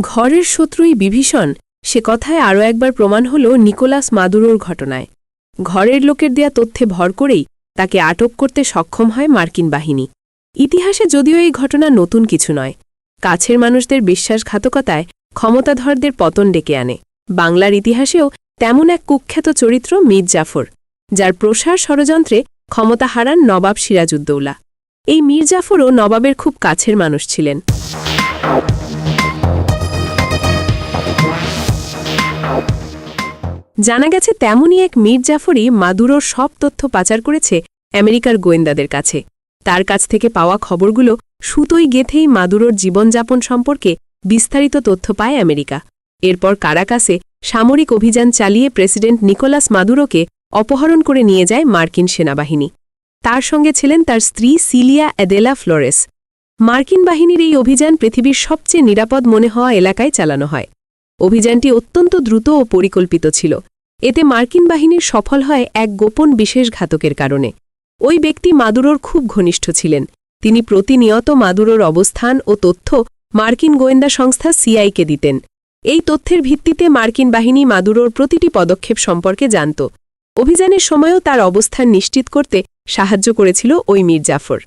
ঘরের শত্রুই বিভীষণ, সে কথায় আরও একবার প্রমাণ হল নিকোলাস মাদুরোর ঘটনায়। ঘরের লোকের দেয়া তথ্যে ভর করেই তাকে আটক করতে সক্ষম হয় মার্কিন বাহিনী। ইতিহাসে যদিও এই ঘটনা নতুন কিছু নয়। কাছের মানুষদের বিশ্বাসঘাতকতায় ক্ষমতাধরদের পতন ডেকে আনে। বাংলার ইতিহাসেও তেমন এক কুখ্যাত চরিত্র মীর জাফর যার প্রসার ষড়যন্ত্রে ক্ষমতা হারান নবাব সিরাজউদ্দৌলা। এই মীর জাফরও নবাবের খুব কাছের মানুষ ছিলেন। জানা গেছে তেমনই এক মীর জাফরই মাদুরোর সব তথ্য পাচার করেছে আমেরিকার গোয়েন্দাদের কাছে। তার কাছ থেকে পাওয়া খবরগুলো সুতোই গেথেই মাদুরোর জীবনযাপন সম্পর্কে বিস্তারিত তথ্য পায় আমেরিকা। এরপর কারাকাসে সামরিক অভিযান চালিয়ে প্রেসিডেন্ট নিকোলাস মাদুরোকে অপহরণ করে নিয়ে যায় মার্কিন সেনাবাহিনী। তার সঙ্গে ছিলেন তার স্ত্রী সিলিয়া এদেলা ফ্লোরেস। মার্কিন বাহিনীর এই অভিযান পৃথিবীর সবচেয়ে নিরাপদ মনে হওয়া এলাকায় চালানো হয়। অভিযানটি অত্যন্ত দ্রুত ও পরিকল্পিত ছিল। এতে মার্কিন বাহিনীর সফল হয় এক গোপন বিশেষ ঘাতকের কারণে। ওই ব্যক্তি মাদুরোর খুব ঘনিষ্ঠ ছিলেন। তিনি প্রতিনিয়ত মাদুরোর অবস্থান ও তথ্য মার্কিন গোয়েন্দা সংস্থা সিআইকে দিতেন। এই তথ্যের ভিত্তিতে মার্কিন বাহিনী মাদুরোর প্রতিটি পদক্ষেপ সম্পর্কে জানত। অভিযানের সময়ও তার অবস্থান নিশ্চিত করতে সাহায্য করেছিল ওই মীর জাফর।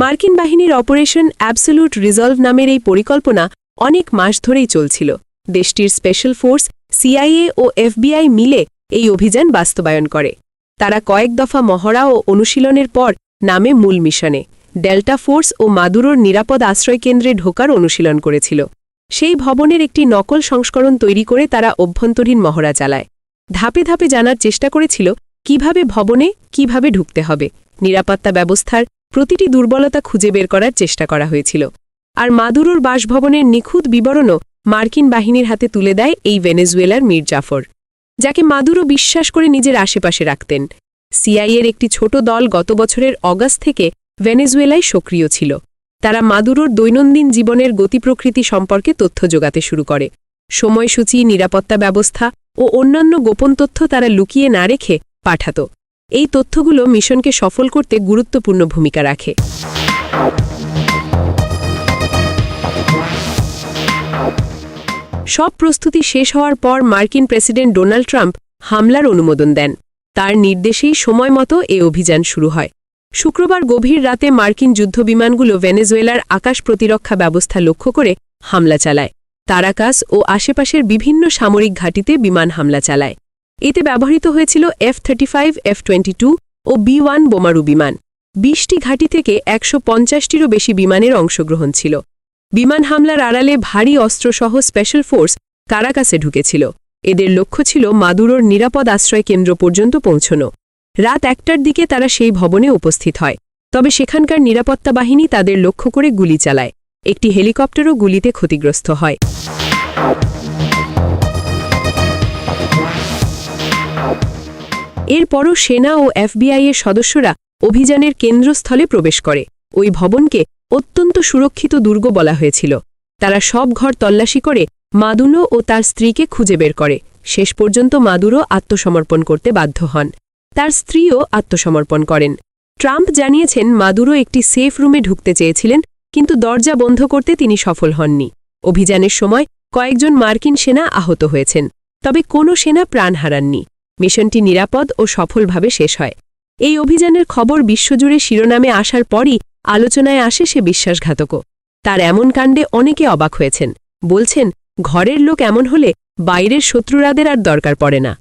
মার্কিন বাহিনীর অপারেশন অ্যাবসোলুট রিজলভ নামের এই পরিকল্পনা অনেক মাস ধরেই চলছিল। দেশটির স্পেশাল ফোর্স, সিআইএ ও এফবিআই মিলে এই অভিযান বাস্তবায়ন করে। তারা কয়েক দফা মহড়া ও অনুশীলনের পর নামে মূল মিশনে। ডেল্টা ফোর্স ও মাদুরোর নিরাপদ আশ্রয়কেন্দ্রে ঢোকার অনুশীলন করেছিল। সেই ভবনের একটি নকল সংস্করণ তৈরি করে তারা অভ্যন্তরীণ মহড়া চালায়। ধাপে ধাপে জানার চেষ্টা করেছিল, কীভাবে ভবনে, কীভাবে ঢুকতে হবে। নিরাপত্তা ব্যবস্থার প্রতিটি দুর্বলতা খুঁজে বের করার চেষ্টা করা হয়েছিল। আর মাদুরোর বাসভবনের নিখুঁত বিবরণও মার্কিন বাহিনীর হাতে তুলে দেয় এই ভেনেজুয়েলার মীর জাফর, যাকে মাদুরো বিশ্বাস করে নিজের আশেপাশে রাখতেন। সিআইয়ের একটি ছোট দল গত বছরের অগাস্ট থেকে ভেনেজুয়েলায় সক্রিয় ছিল। তারা মাদুরোর দৈনন্দিন জীবনের গতিপ্রকৃতি সম্পর্কে তথ্য যোগাতে শুরু করে। সময়সূচি, নিরাপত্তা ব্যবস্থা ও অন্যান্য গোপন তথ্য তারা লুকিয়ে না রেখে পাঠাত। এই তথ্যগুলো মিশনকে সফল করতে গুরুত্বপূর্ণ ভূমিকা রাখে। সব প্রস্তুতি শেষ হওয়ার পর মার্কিন প্রেসিডেন্ট ডোনাল্ড ট্রাম্প হামলার অনুমোদন দেন। তার নির্দেশেই সময় মতো এ অভিযান শুরু হয়। শুক্রবার গভীর রাতে মার্কিন যুদ্ধবিমানগুলো ভেনেজুয়েলার আকাশ প্রতিরক্ষা ব্যবস্থা লক্ষ্য করে হামলা চালায়। তারাকাস ও আশেপাশের বিভিন্ন সামরিক ঘাঁটিতে বিমান হামলা চালায়। এতে ব্যবহৃত হয়েছিল F thirty five F twenty two ও বি ওয়ান বোমারু বিমান। বিশটি ঘাঁটি থেকে একশো পঞ্চাশটিরও বেশি বিমানের অংশগ্রহণ ছিল। বিমান হামলার আড়ালে ভারী অস্ত্রসহ স্পেশাল ফোর্স কারাকাসে ঢুকেছিল। এদের লক্ষ্য ছিল মাদুরোর নিরাপদ আশ্রয় কেন্দ্র পর্যন্ত পৌঁছনো। রাত একটার দিকে তারা সেই ভবনে উপস্থিত হয়। তবে সেখানকার নিরাপত্তা বাহিনী তাদের লক্ষ্য করে গুলি চালায়। একটি হেলিকপ্টারও গুলিতে ক্ষতিগ্রস্ত হয়। এরপরও সেনা ও এফবিআই এর সদস্যরা অভিযানের কেন্দ্রস্থলে প্রবেশ করে। ওই ভবনকে অত্যন্ত সুরক্ষিত দুর্গ বলা হয়েছিল। তারা সব ঘর তল্লাশি করে মাদুনো ও তার স্ত্রীকে খুঁজে বের করে। শেষ পর্যন্ত মাদুরো আত্মসমর্পণ করতে বাধ্য হন। তার স্ত্রীও আত্মসমর্পণ করেন। ট্রাম্প জানিয়েছেন, মাদুরো একটি সেফ রুমে ঢুকতে চেয়েছিলেন, কিন্তু দরজা বন্ধ করতে তিনি সফল হননি। অভিযানের সময় কয়েকজন মার্কিন সেনা আহত হয়েছেন, তবে কোনো সেনা প্রাণ হারাননি। মিশনটি নিরাপদ ও সফলভাবে শেষ হয়। এই অভিযানের খবর বিশ্বজুড়ে শিরোনামে আসার পরই আলোচনায় আসে সে বিশ্বাসঘাতকও। তার এমন কাণ্ডে অনেকে অবাক হয়েছেন। বলছেন, ঘরের লোক এমন হলে বাইরের শত্রুরাদের আর দরকার পড়ে না।